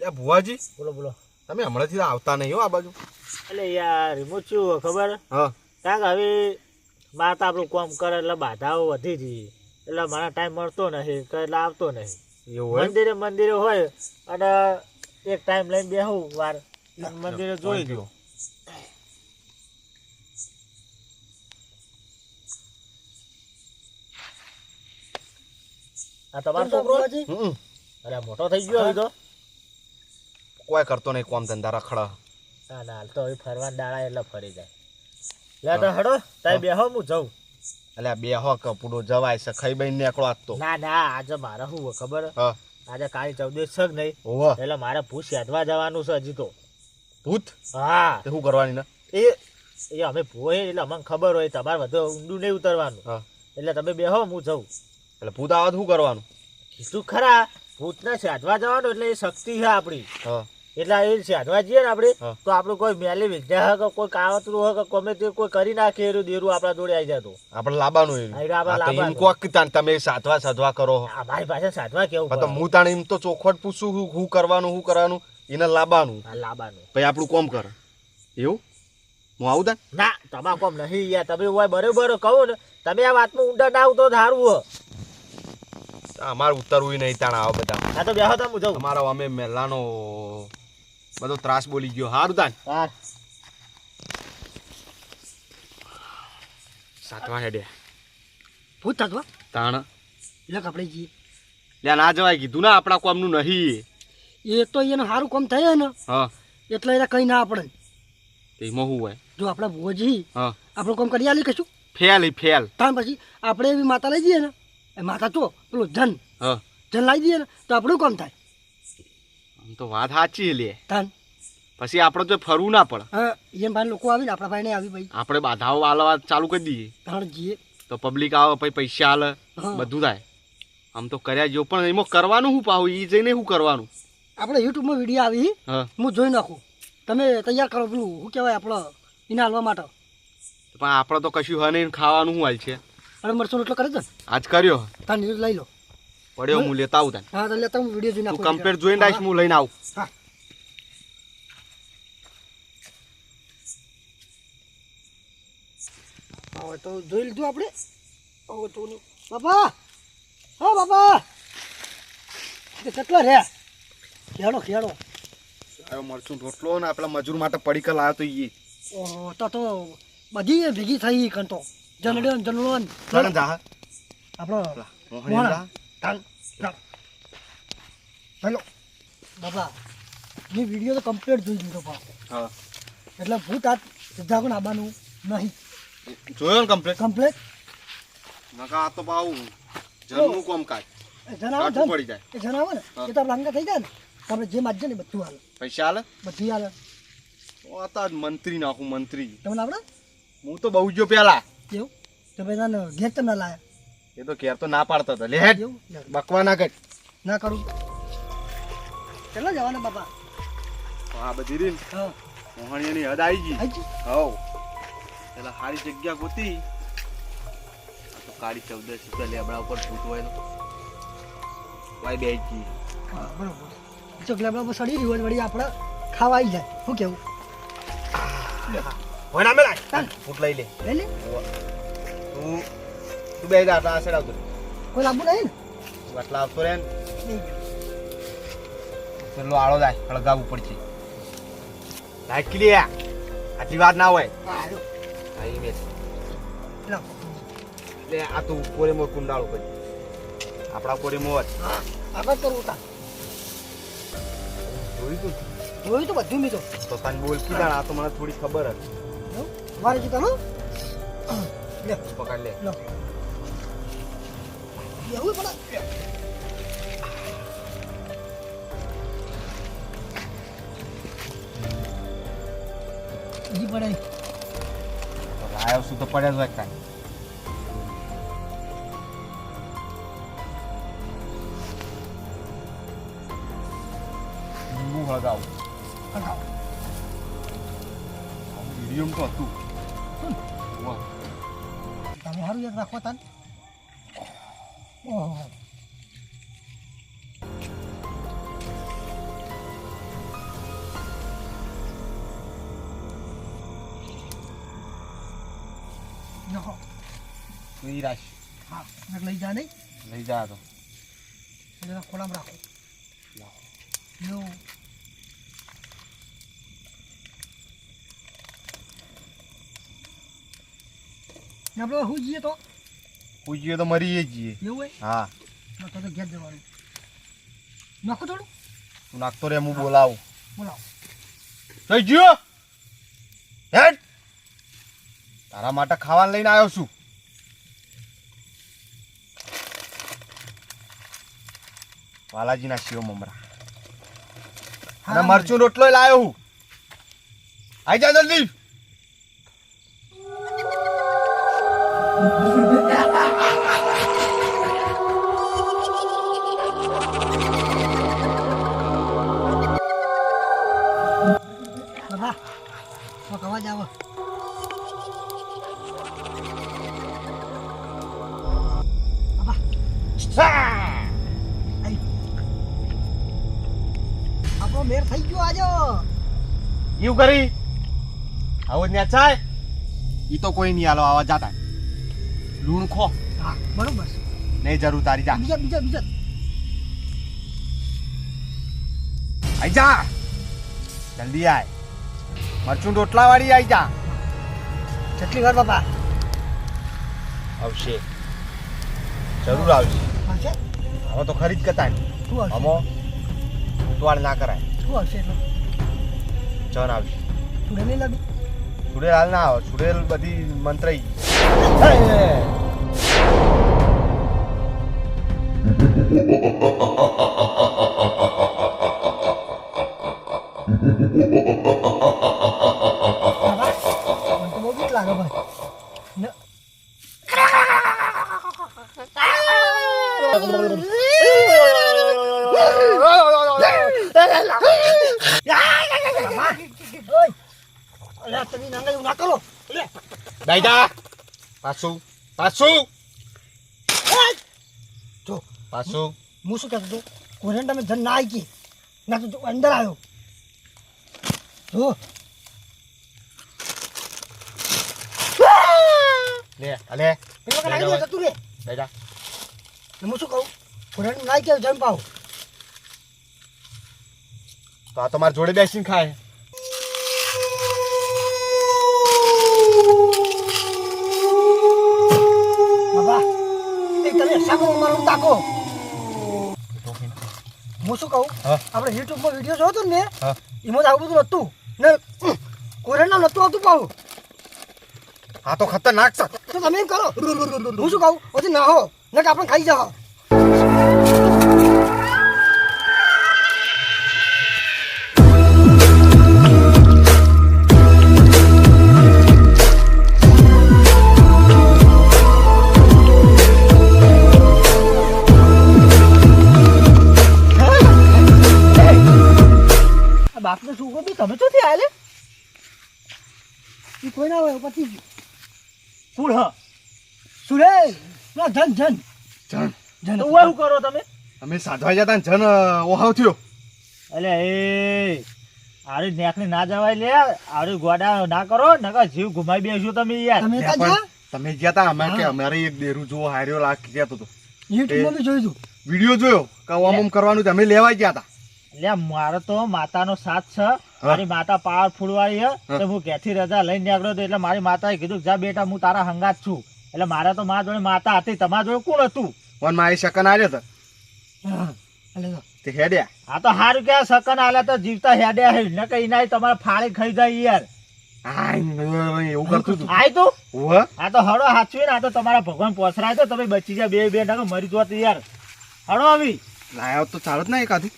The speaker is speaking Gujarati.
ભુવાજી? બોલો બોલો. તમે હમણાંથી આવતા નહીં હો આ બાજુ. એટલે યાર રિમોટ શું ખબર? હા. કારણ કે હવે બાત તો આપણું કોમ કરે એટલે બાધાઓ વધી હતી એટલે મારા ટાઈમ મળતો નથી તો એટલે આવતો નહીં. એવું મંદિરે મંદિરે હોય અને એક ટાઈમ લઈને બેહું વાર મંદિરે જોઈ લો આ તમારો છોકરો? હમ. અરે મોટો થઈ ગયો હવે તો. કોઈ કરતો નહીં કોમ ધંધા રખડા. ના ના તો હવે ફરવા દાડા એટલે ફરી જાય. લે તો હડો તાઈ બેહો હું જઉં. એટલે બેહો કપડો જવાય છે ખાઈ બઈ નીકળો આજ તો. ના ના આજે મારે શું ખબર? હા. આજે કાળી ચૌદશ છે કે નહીં? એટલે મારે ભૂત યાદવા જવાનું છે હજી તો. ભૂત? હા. તે શું કરવાની ને? એ એ અમે ભૂએ એટલે અમને ખબર હોય તમારે વધુ ઊંડું નહીં ઉતરવાનું. એટલે તમે બેહો હું જઉં. એટલે ભૂત આવા શું કરવાનું? કીધું ખરા ભૂતને સાધવા જવાનું એટલે એ શક્તિ છે આપણી. હા. એટલે એ સાધવા જઈએ ને આપણે તો આપણું કોઈ મેલી હોય કે કોઈ કાવતરું હોય કે ગમે તે કોઈ કરી નાખે એનું દેરું આપણા જોડે આવી જતું. આપણે લાવવાનું. આપણે કોક તમે સાધવા સાધવા કરો મારી પાસે સાધવા કેવું તો હું તાણ એમ તો ચોખવટ પૂછું હું શું કરવાનું શું કરવાનું એને લાવવાનું લાવવાનું પછી આપણું કોમ કર. એવું? હું આવું તાન ના તમારે કોમ નહીં યાર તમે હોય બરોબર કહો ને તમે આ વાતમાં ઊંડા ના આવતો સારું હો. અમારે ઉતરવું નહીં તાણ આવો બધા. આ તો બેહો તમે હું અમારો અમે મેલાનો બધો ત્રાસ બોલી ગયો. હારું તાન. હા સાતવા હેડે. ભૂત સાતવા તાણ. એટલે આપણે જઈએ. લ્યા ના જવાય કીધું ના આપણા કોમનું નહીં. એ તો એનું સારું કોમ થાય ને હા. એટલે એને કંઈ ના આપણે એમાં શું હોય? જો આપણે ભોજી હા. આપણું કોમ કરી આલી કશું. ફેલ ફેલ. તાણ પછી આપણે એવી માતા લઈ જઈએ ને એ માતા તો પેલું ધન. હા. ધન લાવી દઈએ ને તો આપણું કામ થાય. તો વાત સાચી લે. તાન. પછી આપણે તો ફરવું ના પડે. હા એમ ભાઈ લોકો આવીને આપણા ભાઈને આવી ભાઈ. આપણે બાધાઓ વાળવા ચાલુ કરી દઈએ. તાણ જઈએ તો પબ્લિક આવે પછી પૈસા આલે બધું થાય. આમ તો કર્યા જેવું પણ એમાં કરવાનું શું પાવું એ જઈને શું કરવાનું? આપણે યુટ્યુબમાં વીડિયો આવી. હું. જોઈ નાખું. તમે તૈયાર કરો પેલું શું કહેવાય આપણે એને હાલવા માટે. પણ આપણે તો કશું હોય નહીં ખાવાનું શું હાલ છે? અને મરચું એટલો કરે છે આજ કર્યો. તાર લઈ લો. પડ્યો હું? લેતા આવું તને. હા તો લેતા હું વિડિયો જોઈને તું કમ્પેર જોઈને આવીશ હું લઈને આવું. હા. હવે તો જોઈ લીધું આપણે? હવે તો બાપા! હા બાપા! કેટલા રહ્યા ખેડો ખેડો. આવ્યો મરચું રોટલો ને આપણા મજૂર માટે પડીકલ લાવ્યો તો ઈ. ઓહો તો તો બધી ભેગી થઈ કંતો જનડો ને જનડો ને ચાલ જા. આપણો મોહણી હેલો બાપા મેં વીડિયો તો કમ્પ્લીટ જોઈ લીધો બા હા. એટલે ભૂત આ સીધા પણ આવવાનું નહીં. જોયો ને કમ્પ્લેટ કમ્પ્લીટ નકા આ તો બાવ જનનું કોમ કાજ એ જન. પડી જાય. એ જણાવો ને. એ તો આપણે થઈ જાય ને. આપણે જે માજ્ય ને બધું હાલ. પૈસા હાલ? બધી હાલ. આ તો મંત્રી નાખું મંત્રી. તમને આવડે? હું તો બહુ જો પેલા. કેવું? તો ના ઘેર તમને લાયા. એ તો ઘેર તો ના પાડતા હતા લે હેડ બકવા ના કર ના કરું. કેટલા જવાના બાપા? હા બધી રીન હા. મોહણીયાની હદ આવી ગઈ. હવ. પેલા સારી જગ્યા ગોતી. તો કાળી ચૌદસ રૂપિયા લેબડા ઉપર ભૂત હોય તો વાય બે ગઈ. બરોબર. ચોકલા બાબા સડી રહ્યું હોય વળી આપણે ખાવા આવી જાય. શું કેવું? હોય ના મેલા. ભૂત લઈ લે. લઈ લે. તું તું બે જા આ સાઈડ આવતો. કોઈ લાંબુ નહીં આટલા આવતો રે ને? ને પેલો આળો જાય હળગાવવું પડશે. લે આટલી વાત ના હોય. હા બેસ. એટલે આ તું કોરે મોર કુંડાળું કરી આપણા કોરે મોર હા આગળ કરવું તા જોયું તું? જોયું તો બધું મીતો તો. તને બોલ જાણ આ તો મને થોડી ખબર હતી. મારે જીતા નો લે. પકડ લો. એવું પણ ઈ પડે તો લાયો શું તો પડ્યા જ હોય કાંઈ લીંબુ હળગાવું તો હતું. તમે સારું યાદ રાખો તાન. તો એ રાખ હા લઈ જા નહીં. લઈ જા તો. એટલે ખોલામાં રાખો. લાવો. આપણે શું જઈએ તો? પૂછીએ તો મરીએ જઈએ એવું હા. તો તો ઘેર જવાનું. નાખો થોડું. તું નાખતો રે હું બોલાવું. બોલાવો. જઈ ગયો. હેડ. તારા માટે ખાવાનું લઈને આવ્યો છું. બાલાજીના શિવ મમરા. અને મરચું રોટલો લાવ્યો હું. આઈ જા જલ્દી. આપણો મેર થઈ ગયો આજે. એવું કરી? આવો ન્યા ચાય. ઈ તો કોઈ નહીં આલો આવા જાતા. લૂણ ખો. હા બરોબર. નહીં જરૂર તારી જા. બીજા બીજા બીજા. આઈ જા. જલ્દી આય. મરચું રોટલા વાળી આઈ જા. કેટલી વાર બાપા? આવશે. જરૂર આવશે. હવે તો ખરીદ કરતા શું આવશે? અમો. ઉતવાળ ના કરાય શું આવશે એટલે ચણ આવશે નહીં લાગી હાલ ના આવે સુડેલ બધી મંત્રી બાબા બહુ બીક લાગે ભાઈ ને દાઈદા પાછું પાછું. જો પાછું. હું શું કહેતો હતો? કોરિયન તમે જન ના આવી ના તો અંદર આવ્યો. જો. લે અલે પેલો કે લાગી જતું રે. દાઈદા હું શું કહું? કોરિયન ના આવી ગયા જમ પાવ તો આ તમારી જોડે બેસીને ખાય. હું શું કહું? હા. આપણે યુટ્યુબમાં વીડિયો જોયો હતો ને હા. એમાં આવું બધું નતું ને કોરિયનના નતું આવતું પાવું આ તો ખતરનાક છે. તો તમે એમ કરો. હું શું કહું? પછી ના હો ને આપણે ખાઈ જાઓ. પછી કુળ હ. સુરેશ ના જન જન. જણ જન. તો હું કરો તમે. અમે સાધવા જતા ને જન ઓહાવ થયો. એટલે એ આરે નેકને ના જવાય લે આરે ગોડા ના કરો નકા જીવ ઘુમાઈ બેસો તમે યાર. તમે કા તમે ગયા તા અમે કે અમારે એક દેરું જો હાર્યો લાખ કહેતો તો. યુટ્યુબમાં જોયું વીડિયો જોયો કે આમ આમ કરવાનું છે અમે લેવા ગયા હતા મારો તો માતાનો સાથ છે. મારી માતા પાવરફુલ વાળી છે. તો હું ઘેરથી રજા લઈને નીકળ્યો એટલે મારી માતાએ કીધું જા બેટા હું તારા હંગાત છું. એટલે મારા તો મારા જોડે માતા હતી તમારા જોડે કોણ હતું? પણ મારી શકન આવ્યો તો. હેડ્યા. હા તો સારું કે શકન આલ્યા તો જીવતા હેડ્યા હે. ન કઈ ના તમારે ફાળી ખાઈ જાય યાર. આ એવું કરતું હતું આય તું? ઓહ તો હળો હાચવી ને આ તો તમારા ભગવાન પોસરાય તો તમે બચી જાય બે બે ટકા મરી જોત યાર. હળો આવી. લાયા તો ચાલો જ ને એકાદું.